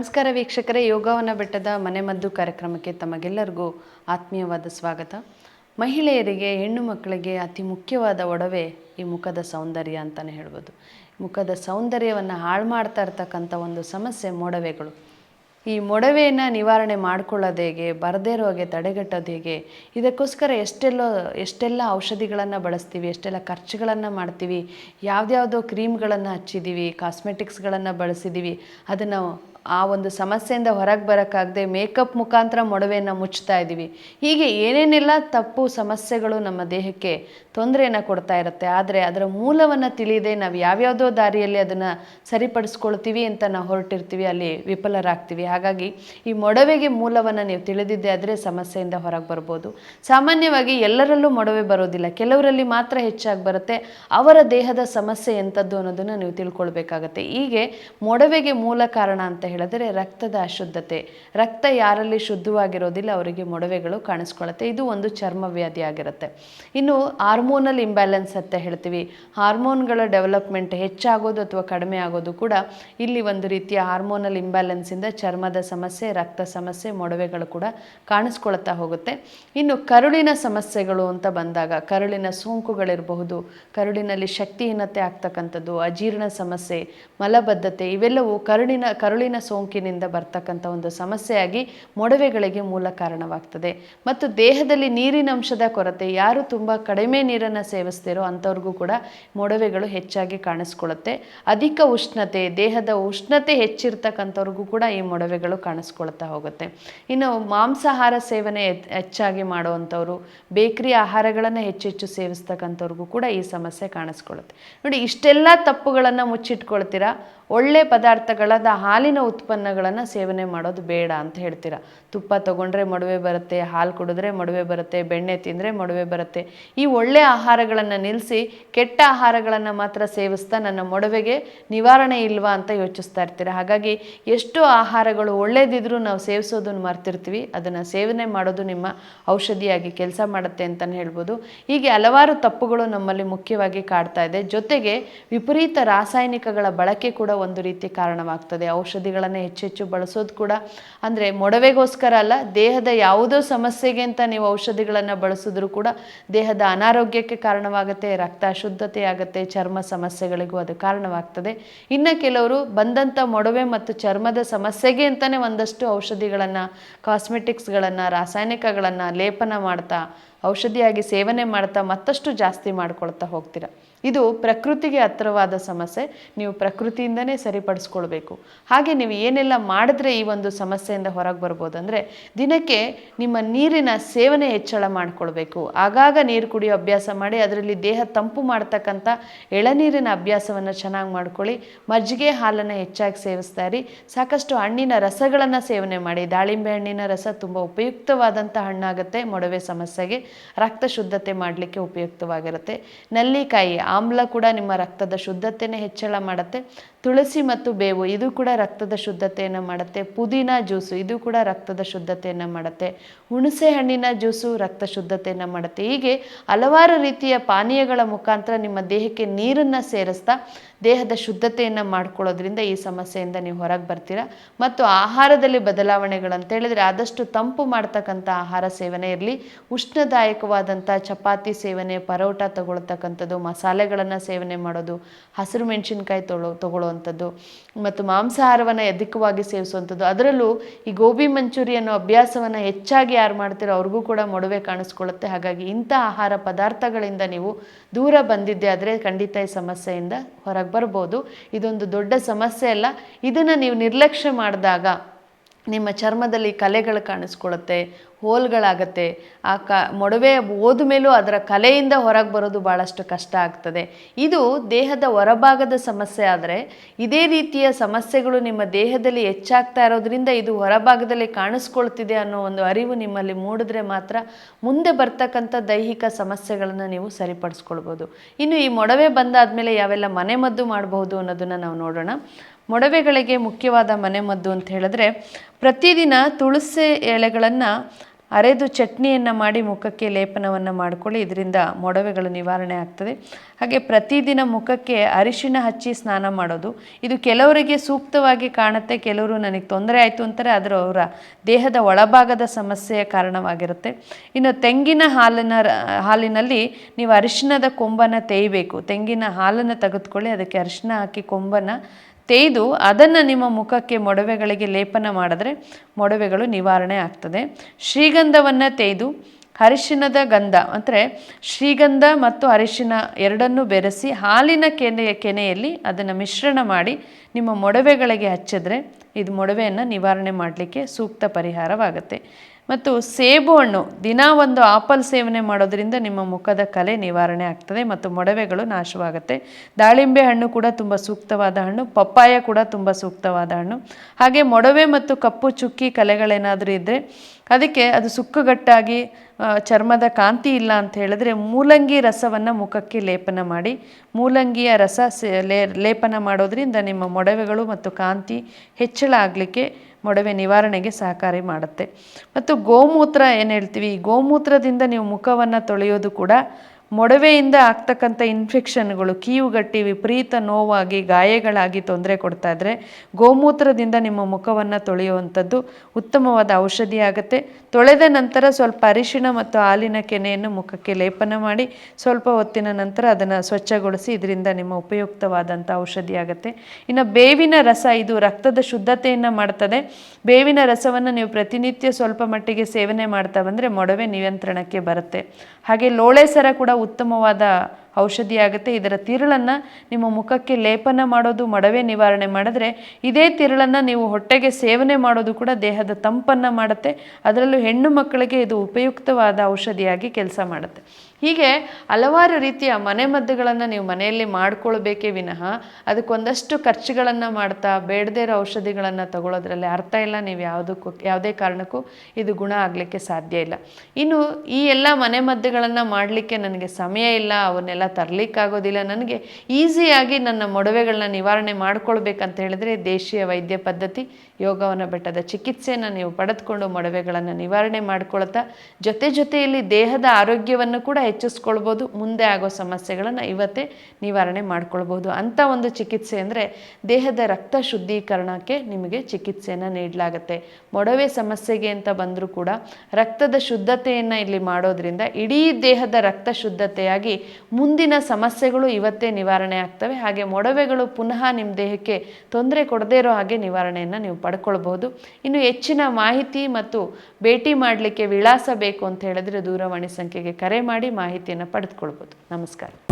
ನಮಸ್ಕಾರ ವೀಕ್ಷಕರೇ. ಯೋಗವನ ಬೆಟ್ಟದ ಮನೆಮದ್ದು ಕಾರ್ಯಕ್ರಮಕ್ಕೆ ತಮಗೆಲ್ಲರಿಗೂ ಆತ್ಮೀಯವಾದ ಸ್ವಾಗತ. ಮಹಿಳೆಯರಿಗೆ, ಹೆಣ್ಣು ಮಕ್ಕಳಿಗೆ ಅತಿ ಮುಖ್ಯವಾದ ಒಡವೆ ಈ ಮುಖದ ಸೌಂದರ್ಯ ಅಂತಲೇ ಹೇಳ್ಬೋದು. ಮುಖದ ಸೌಂದರ್ಯವನ್ನು ಹಾಳು ಮಾಡ್ತಾ ಇರ್ತಕ್ಕಂಥ ಒಂದು ಸಮಸ್ಯೆ ಮೊಡವೆಗಳು. ಈ ಮೊಡವೆಯನ್ನು ನಿವಾರಣೆ ಮಾಡ್ಕೊಳ್ಳೋದು ಹೇಗೆ, ಬರದೇ ಇರೋ ಹಾಗೆ ತಡೆಗಟ್ಟೋದು ಹೇಗೆ, ಇದಕ್ಕೋಸ್ಕರ ಎಷ್ಟೆಲ್ಲೋ, ಎಷ್ಟೆಲ್ಲ ಔಷಧಿಗಳನ್ನು ಬಳಸ್ತೀವಿ, ಎಷ್ಟೆಲ್ಲ ಖರ್ಚುಗಳನ್ನು ಮಾಡ್ತೀವಿ, ಯಾವುದ್ಯಾವುದೋ ಕ್ರೀಮ್ಗಳನ್ನು ಹಚ್ಚಿದ್ದೀವಿ ಕಾಸ್ಮೆಟಿಕ್ಸ್ಗಳನ್ನು ಬಳಸಿದ್ದೀವಿ ಅದನ್ನು ಆ ಒಂದು ಸಮಸ್ಯೆಯಿಂದ ಹೊರಗೆ ಬರೋಕ್ಕಾಗದೆ ಮೇಕಪ್ ಮುಖಾಂತರ ಮೊಡವೆಯನ್ನು ಮುಚ್ತಾ ಇದ್ದೀವಿ. ಹೀಗೆ ಏನೇನೆಲ್ಲ ತಪ್ಪು ಸಮಸ್ಯೆಗಳು ನಮ್ಮ ದೇಹಕ್ಕೆ ತೊಂದರೆಯನ್ನು ಕೊಡ್ತಾ ಇರುತ್ತೆ. ಆದರೆ ಅದರ ಮೂಲವನ್ನು ತಿಳಿಯದೆ ನಾವು ಯಾವ್ಯಾವುದೋ ದಾರಿಯಲ್ಲಿ ಅದನ್ನು ಸರಿಪಡಿಸ್ಕೊಳ್ತೀವಿ ಅಂತ ನಾವು ಹೊರಟಿರ್ತೀವಿ, ಅಲ್ಲಿ ವಿಫಲರಾಗ್ತೀವಿ. ಹಾಗಾಗಿ ಈ ಮೊಡವೆಗೆ ಮೂಲವನ್ನು ನೀವು ತಿಳಿದಿದ್ದೆ ಆದರೆ ಸಮಸ್ಯೆಯಿಂದ ಹೊರಗೆ ಬರ್ಬೋದು. ಸಾಮಾನ್ಯವಾಗಿ ಎಲ್ಲರಲ್ಲೂ ಮೊಡವೆ ಬರೋದಿಲ್ಲ. ಕೆಲವರಲ್ಲಿ ಮಾತ್ರ ಹೆಚ್ಚಾಗಿ ಬರುತ್ತೆ. ಅವರ ದೇಹದ ಸಮಸ್ಯೆ ಎಂಥದ್ದು ಅನ್ನೋದನ್ನು ನೀವು ತಿಳ್ಕೊಳ್ಬೇಕಾಗತ್ತೆ. ಹೀಗೆ ಮೊಡವೆಗೆ ಮೂಲ ಕಾರಣ ಅಂತ ಹೇಳಿದ್ರೆ ರಕ್ತದ ಅಶುದ್ಧತೆ. ರಕ್ತ ಯಾರಲ್ಲಿ ಶುದ್ಧವಾಗಿರೋದಿಲ್ಲ, ಅವರಿಗೆ ಮೊಡವೆಗಳು ಕಾಣಿಸ್ಕೊಳ್ಳುತ್ತೆ ಇದು ಒಂದು ಚರ್ಮ ಆಗಿರುತ್ತೆ. ಇನ್ನು ಹಾರ್ಮೋನಲ್ ಇಂಬ್ಯಾಲೆನ್ಸ್ ಅಂತ ಹೇಳ್ತೀವಿ. ಹಾರ್ಮೋನ್ಗಳ ಡೆವಲಪ್ಮೆಂಟ್ ಹೆಚ್ಚಾಗೋದು ಅಥವಾ ಕಡಿಮೆ ಆಗೋದು ಕೂಡ ಇಲ್ಲಿ ಒಂದು ರೀತಿಯ ಹಾರ್ಮೋನಲ್ ಇಂಬ್ಯಾಲೆನ್ಸಿಂದ ಚರ್ಮದ ಸಮಸ್ಯೆ, ರಕ್ತ ಸಮಸ್ಯೆ, ಮೊಡವೆಗಳು ಕೂಡ ಕಾಣಿಸ್ಕೊಳ್ತಾ ಹೋಗುತ್ತೆ. ಇನ್ನು ಕರುಳಿನ ಸಮಸ್ಯೆಗಳು ಅಂತ ಬಂದಾಗ, ಕರುಳಿನ ಸೋಂಕುಗಳಿರಬಹುದು, ಕರುಳಿನಲ್ಲಿ ಶಕ್ತಿಹೀನತೆ ಆಗ್ತಕ್ಕಂಥದ್ದು, ಅಜೀರ್ಣ ಸಮಸ್ಯೆ, ಮಲಬದ್ಧತೆ, ಇವೆಲ್ಲವೂ ಕರುಳಿನ ಕರುಳಿನ ಸೋಂಕಿನಿಂದ ಬರ್ತಕ್ಕಂಥ ಒಂದು ಸಮಸ್ಯೆಯಾಗಿ ಮೊಡವೆಗಳಿಗೆ ಮೂಲ ಕಾರಣವಾಗ್ತದೆ. ಮತ್ತು ದೇಹದಲ್ಲಿ ನೀರಿನ ಅಂಶದ ಕೊರತೆ ಯಾರು ತುಂಬ ಕಡಿಮೆ ನೀರನ್ನು ಸೇವಿಸ್ತಿರೋ ಅಂಥವ್ರಿಗೂ ಕೂಡ ಮೊಡವೆಗಳು ಹೆಚ್ಚಾಗಿ ಕಾಣಿಸ್ಕೊಳ್ಳುತ್ತೆ. ಅಧಿಕ ಉಷ್ಣತೆ, ದೇಹದ ಉಷ್ಣತೆ ಹೆಚ್ಚಿರ್ತಕ್ಕಂಥವ್ರಿಗೂ ಕೂಡ ಈ ಮೊಡವೆಗಳು ಕಾಣಿಸ್ಕೊಳ್ತಾ ಹೋಗುತ್ತೆ. ಇನ್ನು ಮಾಂಸಾಹಾರ ಸೇವನೆ ಹೆಚ್ಚಾಗಿ ಮಾಡುವಂಥವ್ರು, ಬೇಕರಿ ಆಹಾರಗಳನ್ನು ಹೆಚ್ಚೆಚ್ಚು ಸೇವಿಸ್ತಕ್ಕಂಥವ್ರಿಗೂ ಕೂಡ ಈ ಸಮಸ್ಯೆ ಕಾಣಿಸ್ಕೊಳ್ಳುತ್ತೆ ನೋಡಿ, ಇಷ್ಟೆಲ್ಲ ತಪ್ಪುಗಳನ್ನು ಮುಚ್ಚಿಟ್ಕೊಳ್ತೀರಾ? ಒಳ್ಳೆ ಪದಾರ್ಥಗಳಾದ ಹಾಲಿನ ಉತ್ಪನ್ನಗಳನ್ನು ಸೇವನೆ ಮಾಡೋದು ಬೇಡ ಅಂತ ಹೇಳ್ತೀರಾ? ತುಪ್ಪ ತಗೊಂಡ್ರೆ ಮೊಡವೆ ಬರುತ್ತೆ, ಹಾಲು ಕುಡಿದ್ರೆ ಮೊಡವೆ ಬರುತ್ತೆ, ಬೆಣ್ಣೆ ತಿಂದರೆ ಮೊಡವೆ ಬರುತ್ತೆ. ಈ ಒಳ್ಳೆ ಆಹಾರಗಳನ್ನು ನಿಲ್ಲಿಸಿ ಕೆಟ್ಟ ಆಹಾರಗಳನ್ನು ಮಾತ್ರ ಸೇವಿಸ್ತಾ ನನ್ನ ಮೊಡವೆಗೆ ನಿವಾರಣೆ ಇಲ್ವಾ ಅಂತ ಯೋಚಿಸ್ತಾ ಇರ್ತೀರ? ಹಾಗಾಗಿ ಎಷ್ಟು ಆಹಾರಗಳು ಒಳ್ಳೇದಿದ್ರೂ ನಾವು ಸೇವಿಸೋದನ್ನು ಮರ್ತಿರ್ತೀವಿ, ಅದನ್ನು ಸೇವನೆ ಮಾಡೋದು ನಿಮ್ಮ ಔಷಧಿಯಾಗಿ ಕೆಲಸ ಮಾಡುತ್ತೆ ಅಂತಲೇ ಹೇಳ್ಬೋದು. ಹೀಗೆ ಹಲವಾರು ತಪ್ಪುಗಳು ನಮ್ಮಲ್ಲಿ ಮುಖ್ಯವಾಗಿ ಕಾಡ್ತಾ ಇದೆ. ಜೊತೆಗೆ ವಿಪರೀತ ರಾಸಾಯನಿಕಗಳ ಬಳಕೆ ಕೂಡ ಒಂದು ರೀತಿ ಕಾರಣವಾಗ್ತದೆ. ಔಷಧಿಗಳನ್ನು ಹೆಚ್ಚೆಚ್ಚು ಬಳಸೋದು ಕೂಡ ಅಂದರೆ ಮೊಡವೆಗೋಸ್ಕರ ಅಲ್ಲ, ದೇಹದ ಯಾವುದೋ ಸಮಸ್ಯೆಗೆ ಅಂತ ನೀವು ಔಷಧಿಗಳನ್ನು ಬಳಸಿದ್ರೂ ಕೂಡ ದೇಹದ ಅನಾರೋಗ್ಯಕ್ಕೆ ಕಾರಣವಾಗುತ್ತೆ, ರಕ್ತ ಶುದ್ಧತೆ ಆಗುತ್ತೆ, ಚರ್ಮ ಸಮಸ್ಯೆಗಳಿಗೂ ಅದು ಕಾರಣವಾಗ್ತದೆ. ಇನ್ನು ಕೆಲವರು ಬಂದಂಥ ಮೊಡವೆ ಮತ್ತು ಚರ್ಮದ ಸಮಸ್ಯೆಗೆ ಅಂತಲೇ ಒಂದಷ್ಟು ಔಷಧಿಗಳನ್ನು, ಕಾಸ್ಮೆಟಿಕ್ಸ್ಗಳನ್ನು, ರಾಸಾಯನಿಕಗಳನ್ನು ಲೇಪನ ಮಾಡ್ತಾ, ಔಷಧಿಯಾಗಿ ಸೇವನೆ ಮಾಡ್ತಾ ಮತ್ತಷ್ಟು ಜಾಸ್ತಿ ಮಾಡ್ಕೊಳ್ತಾ ಹೋಗ್ತೀರ. ಇದು ಪ್ರಕೃತಿಗೆ ಹತ್ತಿರವಾದ ಸಮಸ್ಯೆ. ನೀವು ಪ್ರಕೃತಿಯಿಂದನೇ ಸರಿಪಡಿಸ್ಕೊಳ್ಬೇಕು. ಹಾಗೆ ನೀವು ಏನೆಲ್ಲ ಮಾಡಿದ್ರೆ ಈ ಒಂದು ಸಮಸ್ಯೆಯಿಂದ ಹೊರಗೆ ಬರ್ಬೋದು ಅಂದರೆ ದಿನಕ್ಕೆ ನಿಮ್ಮ ನೀರಿನ ಸೇವನೆ ಹೆಚ್ಚಳ ಮಾಡಿಕೊಳ್ಬೇಕು. ಆಗಾಗ ನೀರು ಕುಡಿಯೋ ಅಭ್ಯಾಸ ಮಾಡಿ, ಅದರಲ್ಲಿ ದೇಹ ತಂಪು ಮಾಡ್ತಕ್ಕಂಥ ಎಳನೀರಿನ ಅಭ್ಯಾಸವನ್ನು ಚೆನ್ನಾಗಿ ಮಾಡ್ಕೊಳ್ಳಿ. ಮಜ್ಜಿಗೆ ಹಾಲನ್ನು ಹೆಚ್ಚಾಗಿ ಸೇವಿಸ್ತಾ ಇರಿ. ಸಾಕಷ್ಟು ಹಣ್ಣಿನ ರಸಗಳನ್ನು ಸೇವನೆ ಮಾಡಿ. ದಾಳಿಂಬೆ ಹಣ್ಣಿನ ರಸ ತುಂಬ ಉಪಯುಕ್ತವಾದಂಥ ಹಣ್ಣಾಗುತ್ತೆ, ಮೊಡವೆ ಸಮಸ್ಯೆಗೆ. ರಕ್ತ ಶುದ್ಧತೆ ಮಾಡಲಿಕ್ಕೆ ಉಪಯುಕ್ತವಾಗಿರುತ್ತೆ. ನಲ್ಲಿಕಾಯಿ ಆಮ್ಲ ಕೂಡ ನಿಮ್ಮ ರಕ್ತದ ಶುದ್ಧತೆಯನ್ನು ಹೆಚ್ಚಳ ಮಾಡುತ್ತೆ. ತುಳಸಿ ಮತ್ತು ಬೇವು, ಇದು ಕೂಡ ರಕ್ತದ ಶುದ್ಧತೆಯನ್ನು ಮಾಡುತ್ತೆ. ಪುದೀನ ಜ್ಯೂಸು, ಇದು ಕೂಡ ರಕ್ತದ ಶುದ್ಧತೆಯನ್ನು ಮಾಡುತ್ತೆ. ಹುಣಸೆ ಹಣ್ಣಿನ ಜ್ಯೂಸು ರಕ್ತ ಶುದ್ಧತೆಯನ್ನು ಮಾಡುತ್ತೆ. ಹೀಗೆ ಹಲವಾರು ರೀತಿಯ ಪಾನೀಯಗಳ ಮುಖಾಂತರ ನಿಮ್ಮ ದೇಹಕ್ಕೆ ನೀರನ್ನು ಸೇರಿಸ್ತಾ ದೇಹದ ಶುದ್ಧತೆಯನ್ನು ಮಾಡ್ಕೊಳ್ಳೋದ್ರಿಂದ ಈ ಸಮಸ್ಯೆಯಿಂದ ನೀವು ಹೊರಗೆ ಬರ್ತೀರಾ? ಮತ್ತು ಆಹಾರದಲ್ಲಿ ಬದಲಾವಣೆಗಳಂತ ಹೇಳಿದ್ರೆ ಆದಷ್ಟು ತಂಪು ಮಾಡ್ತಕ್ಕಂಥ ಆಹಾರ ಸೇವನೆ ಇರಲಿ. ಉಷ್ಣದಾಯಕವಾದಂಥ ಚಪಾತಿ ಸೇವನೆ, ಪರೋಟ ತಗೊಳ್ತಕ್ಕಂಥದ್ದು, ಮಸಾಲೆಗಳನ್ನು ಸೇವನೆ ಮಾಡೋದು, ಹಸಿರು ಮೆಣಸಿನ್ಕಾಯಿ ತೊಳೋ, ತಗೊಳ್ಳುವಂಥದ್ದು, ಮತ್ತು ಮಾಂಸಾಹಾರವನ್ನು ಅಧಿಕವಾಗಿ ಸೇವಿಸುವಂಥದ್ದು. ಅದರಲ್ಲೂ ಈ ಗೋಬಿ ಮಂಚೂರಿ ಅನ್ನೋ ಅಭ್ಯಾಸವನ್ನು ಹೆಚ್ಚಾಗಿ ಯಾರು ಮಾಡ್ತೀರೋ ಅವ್ರಿಗೂ ಕೂಡ ಮೊಡವೆ ಕಾಣಿಸ್ಕೊಳ್ಳುತ್ತೆ. ಹಾಗಾಗಿ ಇಂಥ ಆಹಾರ ಪದಾರ್ಥಗಳಿಂದ ನೀವು ದೂರ ಬಂದಿದ್ದೆ ಆದರೆ ಖಂಡಿತ ಈ ಸಮಸ್ಯೆಯಿಂದ ಹೊರಗೆ ಬರ್ಬೋದು. ಇದೊಂದು ದೊಡ್ಡ ಸಮಸ್ಯೆ ಅಲ್ಲ. ಇದನ್ನು ನೀವು ನಿರ್ಲಕ್ಷ್ಯ ಮಾಡಿದಾಗ ನಿಮ್ಮ ಚರ್ಮದಲ್ಲಿ ಕಲೆಗಳು ಕಾಣಿಸ್ಕೊಳ್ಳುತ್ತೆ ಹೋಲ್ಗಳಾಗತ್ತೆ. ಆ ಕ, ಮೊಡವೆ ಹೋದ ಮೇಲೂ ಅದರ ಕಲೆಯಿಂದ ಹೊರಗೆ ಬರೋದು ಭಾಳಷ್ಟು ಕಷ್ಟ ಆಗ್ತದೆ. ಇದು ದೇಹದ ಹೊರಭಾಗದ ಸಮಸ್ಯೆ ಆದರೆ, ಇದೇ ರೀತಿಯ ಸಮಸ್ಯೆಗಳು ನಿಮ್ಮ ದೇಹದಲ್ಲಿ ಹೆಚ್ಚಾಗ್ತಾ ಇರೋದ್ರಿಂದ ಇದು ಹೊರಭಾಗದಲ್ಲಿ ಕಾಣಿಸ್ಕೊಳ್ತಿದೆ ಅನ್ನೋ ಒಂದು ಅರಿವು ನಿಮ್ಮಲ್ಲಿ ಮೂಡಿದ್ರೆ ಮಾತ್ರ ಮುಂದೆ ಬರ್ತಕ್ಕಂಥ ದೈಹಿಕ ಸಮಸ್ಯೆಗಳನ್ನು ನೀವು ಸರಿಪಡಿಸ್ಕೊಳ್ಬೋದು. ಇನ್ನು ಈ ಮೊಡವೆ ಬಂದಾದಮೇಲೆ ಯಾವೆಲ್ಲ ಮನೆಮದ್ದು ಮಾಡಬಹುದು ಅನ್ನೋದನ್ನು ನಾವು ನೋಡೋಣ. ಮೊಡವೆಗಳಿಗೆ ಮುಖ್ಯವಾದ ಮನೆಮದ್ದು ಅಂತ ಹೇಳಿದ್ರೆ, ಪ್ರತಿದಿನ ತುಳಸಿ ಎಲೆಗಳನ್ನು ಅರೆದು ಚಟ್ನಿಯನ್ನು ಮಾಡಿ ಮುಖಕ್ಕೆ ಲೇಪನವನ್ನು ಮಾಡ್ಕೊಳ್ಳಿ. ಇದರಿಂದ ಮೊಡವೆಗಳು ನಿವಾರಣೆ ಆಗ್ತದೆ. ಹಾಗೆ ಪ್ರತಿದಿನ ಮುಖಕ್ಕೆ ಅರಿಶಿಣ ಹಚ್ಚಿ ಸ್ನಾನ ಮಾಡೋದು. ಇದು ಕೆಲವರಿಗೆ ಸೂಕ್ತವಾಗಿ ಕಾಣುತ್ತೆ, ಕೆಲವರು ನನಗೆ ತೊಂದರೆ ಆಯಿತು ಅಂತಾರೆ, ಆದರೆ ಅವರ ದೇಹದ ಒಳಭಾಗದ ಸಮಸ್ಯೆಯ ಕಾರಣವಾಗಿರುತ್ತೆ. ಇನ್ನು ತೆಂಗಿನ ಹಾಲಿನ ಹಾಲಿನಲ್ಲಿ ನೀವು ಅರಿಶಿಣದ ಕೊಂಬನ್ನು ತೇಯಬೇಕು. ತೆಂಗಿನ ಹಾಲನ್ನು ತೆಗೆದುಕೊಳ್ಳಿ, ಅದಕ್ಕೆ ಅರಿಶಿಣ ಹಾಕಿ ಕೊಂಬನ್ನು ತೇಯ್ದು ಅದನ್ನು ನಿಮ್ಮ ಮುಖಕ್ಕೆ ಮೊಡವೆಗಳಿಗೆ ಲೇಪನ ಮಾಡಿದ್ರೆ ಮೊಡವೆಗಳು ನಿವಾರಣೆ ಆಗ್ತದೆ. ಶ್ರೀಗಂಧವನ್ನು ತೇಯ್ದು ಅರಿಶಿಣದ ಗಂಧ ಅಂದರೆ ಶ್ರೀಗಂಧ ಮತ್ತು ಅರಿಶಿನ ಎರಡನ್ನೂ ಬೆರೆಸಿ ಹಾಲಿನ ಕೆನೆಯ ಕೆನೆಯಲ್ಲಿ ಅದನ್ನು ಮಿಶ್ರಣ ಮಾಡಿ ನಿಮ್ಮ ಮೊಡವೆಗಳಿಗೆ ಹಚ್ಚಿದ್ರೆ ಇದು ಮೊಡವೆಯನ್ನು ನಿವಾರಣೆ ಮಾಡಲಿಕ್ಕೆ ಸೂಕ್ತ ಪರಿಹಾರವಾಗುತ್ತೆ. ಮತ್ತು ಸೇಬು ಹಣ್ಣು ದಿನ ಒಂದು ಆಪಲ್ ಸೇವನೆ ಮಾಡೋದರಿಂದ ನಿಮ್ಮ ಮುಖದ ಕಲೆ ನಿವಾರಣೆ ಆಗ್ತದೆ ಮತ್ತು ಮೊಡವೆಗಳು ನಾಶವಾಗುತ್ತೆ. ದಾಳಿಂಬೆ ಹಣ್ಣು ಕೂಡ ತುಂಬ ಸೂಕ್ತವಾದ ಹಣ್ಣು, ಪಪ್ಪಾಯ ಕೂಡ ತುಂಬ ಸೂಕ್ತವಾದ ಹಣ್ಣು. ಹಾಗೆ ಮೊಡವೆ ಮತ್ತು ಕಪ್ಪು ಚುಕ್ಕಿ ಕಲೆಗಳೇನಾದರೂ ಇದ್ದರೆ ಅದಕ್ಕೆ ಅದು ಸುಕ್ಕುಗಟ್ಟಾಗಿ ಚರ್ಮದ ಕಾಂತಿ ಇಲ್ಲ ಅಂತ ಹೇಳಿದ್ರೆ ಮೂಲಂಗಿ ರಸವನ್ನು ಮುಖಕ್ಕೆ ಲೇಪನ ಮಾಡಿ, ಮೂಲಂಗಿಯ ರಸ ಲೇಪನ ಮಾಡೋದ್ರಿಂದ ನಿಮ್ಮ ಮೊಡವೆಗಳು ಮತ್ತು ಕಾಂತಿ ಹೆಚ್ಚಳ ಆಗಲಿಕ್ಕೆ ಮೊಡವೆ ನಿವಾರಣೆಗೆ ಸಹಕಾರಿ ಮಾಡುತ್ತೆ. ಮತ್ತು ಗೋಮೂತ್ರ ಏನು ಹೇಳ್ತೀವಿ? ಗೋಮೂತ್ರದಿಂದ ನೀವು ಮುಖವನ್ನು ತೊಳೆಯೋದು ಕೂಡ ಮೊಡವೆಯಿಂದ ಆಗ್ತಕ್ಕಂಥ ಇನ್ಫೆಕ್ಷನ್ಗಳು ಕೀವುಗಟ್ಟಿ, ವಿಪರೀತ ನೋವಾಗಿ, ಗಾಯಗಳಾಗಿ ತೊಂದರೆ ಕೊಡ್ತಾ ಇದ್ದರೆ ಗೋಮೂತ್ರದಿಂದ ನಿಮ್ಮ ಮುಖವನ್ನು ತೊಳೆಯುವಂಥದ್ದು ಉತ್ತಮವಾದ ಔಷಧಿ ಆಗುತ್ತೆ. ತೊಳೆದ ನಂತರ ಸ್ವಲ್ಪ ಅರಿಶಿಣ ಮತ್ತು ಹಾಲಿನ ಕೆನೆಯನ್ನು ಮುಖಕ್ಕೆ ಲೇಪನ ಮಾಡಿ ಸ್ವಲ್ಪ ಹೊತ್ತಿನ ನಂತರ ಅದನ್ನು ಸ್ವಚ್ಛಗೊಳಿಸಿ ಇದರಿಂದ ನಿಮ್ಮ ಉಪಯುಕ್ತವಾದಂಥ ಔಷಧಿ ಆಗುತ್ತೆ. ಇನ್ನು ಬೇವಿನ ರಸ, ಇದು ರಕ್ತದ ಶುದ್ಧತೆಯನ್ನು ಮಾಡ್ತದೆ. ಬೇವಿನ ರಸವನ್ನು ನೀವು ಪ್ರತಿನಿತ್ಯ ಸ್ವಲ್ಪ ಮಟ್ಟಿಗೆ ಸೇವನೆ ಮಾಡ್ತಾ ಬಂದರೆ ಮೊಡವೆ ನಿಯಂತ್ರಣಕ್ಕೆ ಬರುತ್ತೆ. ಹಾಗೆ ಲೋಳೆ ಸರ ಕೂಡ ಉತ್ತಮವಾದ ಔಷಧಿ ಆಗುತ್ತೆ. ಇದರ ತಿರುಳನ್ನು ನಿಮ್ಮ ಮುಖಕ್ಕೆ ಲೇಪನ ಮಾಡೋದು, ಮಡವೆ ನಿವಾರಣೆ ಮಾಡಿದ್ರೆ ಇದೇ ತಿರುಳನ್ನು ನೀವು ಹೊಟ್ಟೆಗೆ ಸೇವನೆ ಮಾಡೋದು ಕೂಡ ದೇಹದ ತಂಪನ್ನು ಮಾಡುತ್ತೆ. ಅದರಲ್ಲೂ ಹೆಣ್ಣು ಮಕ್ಕಳಿಗೆ ಇದು ಉಪಯುಕ್ತವಾದ ಔಷಧಿಯಾಗಿ ಕೆಲಸ ಮಾಡುತ್ತೆ. ಹೀಗೆ ಹಲವಾರು ರೀತಿಯ ಮನೆಮದ್ದುಗಳನ್ನು ನೀವು ಮನೆಯಲ್ಲಿ ಮಾಡ್ಕೊಳ್ಬೇಕೇ ವಿನಃ ಅದಕ್ಕೊಂದಷ್ಟು ಖರ್ಚುಗಳನ್ನು ಮಾಡ್ತಾ ಬೇಡದೇ ಇರೋ ಔಷಧಿಗಳನ್ನು ತಗೊಳ್ಳೋದ್ರಲ್ಲಿ ಅರ್ಥ ಇಲ್ಲ, ನೀವು ಯಾವುದಕ್ಕೂ, ಯಾವುದೇ ಕಾರಣಕ್ಕೂ ಇದು ಗುಣ ಆಗಲಿಕ್ಕೆ ಸಾಧ್ಯ ಇಲ್ಲ. ಇನ್ನು ಈ ಎಲ್ಲ ಮನೆಮದ್ದುಗಳನ್ನು ಮಾಡಲಿಕ್ಕೆ ನನಗೆ ಸಮಯ ಇಲ್ಲ, ಅವನ್ನೆಲ್ಲ ತರಲಿಕ್ಕಾಗೋದಿಲ್ಲ, ನನಗೆ ಈಸಿಯಾಗಿ ನನ್ನ ಮೊಡವೆಗಳನ್ನ ನಿವಾರಣೆ ಮಾಡ್ಕೊಳ್ಬೇಕಂತ ಹೇಳಿದ್ರೆ ದೇಶೀಯ ವೈದ್ಯ ಪದ್ಧತಿ, ಯೋಗವನ ಬೆಟ್ಟದ ಚಿಕಿತ್ಸೆಯನ್ನು ನೀವು ಪಡೆದುಕೊಂಡು ಮೊಡವೆಗಳನ್ನು ನಿವಾರಣೆ ಮಾಡ್ಕೊಳ್ತಾ ಜೊತೆ ಜೊತೆಯಲ್ಲಿ ದೇಹದ ಆರೋಗ್ಯವನ್ನು ಕೂಡ ಹೆಚ್ಚಿಸ್ಕೊಳ್ಬೋದು, ಮುಂದೆ ಆಗೋ ಸಮಸ್ಯೆಗಳನ್ನು ಇವತ್ತೇ ನಿವಾರಣೆ ಮಾಡ್ಕೊಳ್ಬೋದು ಅಂಥ ಒಂದು ಚಿಕಿತ್ಸೆ ಅಂದರೆ ದೇಹದ ರಕ್ತ ಶುದ್ಧೀಕರಣಕ್ಕೆ ನಿಮಗೆ ಚಿಕಿತ್ಸೆಯನ್ನು ನೀಡಲಾಗುತ್ತೆ. ಮೊಡವೆ ಸಮಸ್ಯೆಗೆ ಅಂತ ಬಂದರೂ ಕೂಡ ರಕ್ತದ ಶುದ್ಧತೆಯನ್ನು ಇಲ್ಲಿ ಮಾಡೋದ್ರಿಂದ ಇಡೀ ದೇಹದ ರಕ್ತ ಶುದ್ಧತೆಯಾಗಿ ಮುಂದಿನ ಸಮಸ್ಯೆಗಳು ಇವತ್ತೇ ನಿವಾರಣೆ ಆಗ್ತವೆ. ಹಾಗೆ ಮೊಡವೆಗಳು ಪುನಃ ನಿಮ್ಮ ದೇಹಕ್ಕೆ ತೊಂದರೆ ಕೊಡದೇ ಇರೋ ಹಾಗೆ ನಿವಾರಣೆಯನ್ನು ನೀವು ಪಡ್ಕೊಳ್ಬಹುದು ಇನ್ನು ಹೆಚ್ಚಿನ ಮಾಹಿತಿ ಮತ್ತು ಭೇಟಿ ಮಾಡಲಿಕ್ಕೆ ವಿಳಾಸ ಬೇಕು ಅಂತ ಹೇಳಿದ್ರೆ ದೂರವಾಣಿ ಸಂಖ್ಯೆಗೆ ಕರೆ ಮಾಡಿ ಮಾಹಿತಿಯನ್ನು ಪಡೆದುಕೊಳ್ಬೋದು. ನಮಸ್ಕಾರ.